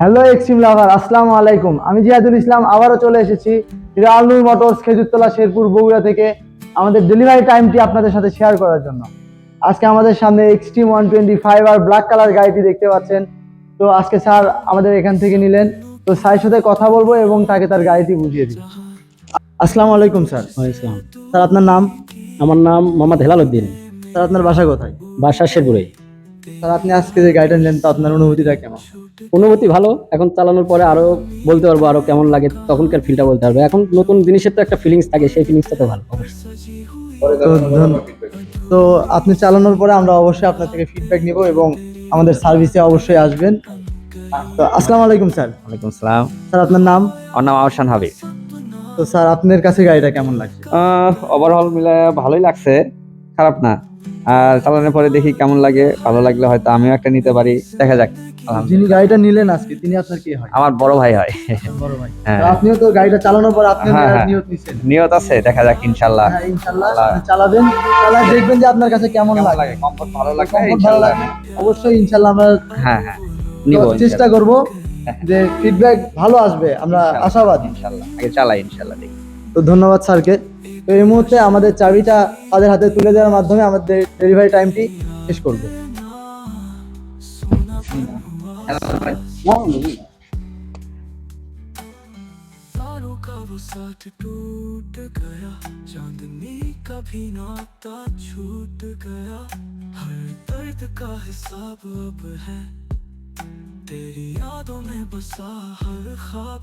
Hello extreme lover আসসালামু আলাইকুম আমি জিয়াদুল ইসলাম আবারও চলে এসেছি হিরো আলনুর মোটরস খেজুরতলা শেরপুর বগুড়া থেকে আমাদের ডেলিভারি টাইমটি আপনাদের সাথে শেয়ার করার জন্য। আজকে আমাদের সামনে এক্সট্রিম ওয়ান টোয়েন্টি ফাইভ আর ব্ল্যাক কালার গাড়িটি দেখতে পাচ্ছেন। তো আজকে স্যার আমাদের এখান থেকে নিলেন। তো স্যারের সাথে কথা বলব এবং তাকে তার গাড়িটি বুঝিয়ে দিব আসসালামু আলাইকুম স্যার ইসলাম স্যার আপনার নাম? আমার নাম মোহাম্মদ হেলাল উদ্দিন। স্যার আপনার বাসা কোথায়? বাসা শেরপুরে। স্যার আপনি আজকে যে গাড়িটা নিলেন তো আপনার অনুভূতিটা কেমন? অনুভূতি ভালো। এখন চালানোর পরে আরও বলতে পারব আরও কেমন লাগে তখনকার ফিলটা বলতে পারব। এখন নতুন জিনিসের তো একটা ফিলিংস থাকে সেই ফিলিংসটা তো ভালো তো আপনি চালানোর পরে আমরা অবশ্যই আপনার থেকে ফিডব্যাক নিব এবং আমাদের সার্ভিসে অবশ্যই আসবেন। তো আসসালামু আলাইকুম স্যার। ওয়ালাইকুম সালাম স্যার আপনার নাম? আমার নাম আহসান হাবিব। তো স্যার আপনার কাছে গাড়িটা কেমন লাগছে? ওভারঅল মিলে ভালোই লাগছে খারাপ না। আর চালানোর পরে দেখি কেমন লাগে ভালো লাগলে হয়তো আমিও একটা নিতে পারি। দেখা যাক যিনি গাড়িটা নিলেন আজকে তিনি আপনার কি হয়? আমার বড় ভাই হয়। বড় ভাই। হ্যাঁ। আপনিও তো গাড়িটা চালানোর পর আপনি হ্যাঁ, হ্যাঁ। নিয়ত নিছেন। নিয়ত আছে দেখা যাক ইনশাল্লাহ। হ্যাঁ ইনশাআল্লাহ চালাবেন চালায় দেখবেন যে আপনার কাছে কেমন লাগে। কমফর্ট ভালো লাগে। অবশ্যই ইনশাআল্লাহ আমরা হ্যাঁ হ্যাঁ। নিব চেষ্টা করব যে ফিডব্যাক ভালো আসবে। আমরা আশাবাদী। ইনশাল্লাহ। আগে চালাই ইনশাল্লাহ দেখি। তো ধন্যবাদ স্যারকে। তো এই মুহূর্তে আমাদের চাবিটা তাদের হাতে তুলে দেওয়ার মাধ্যমে আমাদের ডেলিভারি টাইমটি শেষ করব तारों का वो साथ टूट गया चांदनी का भी नाता छूट गया हर दर्द का हिसाब अब है तेरी यादों में बसा हर ख्वाब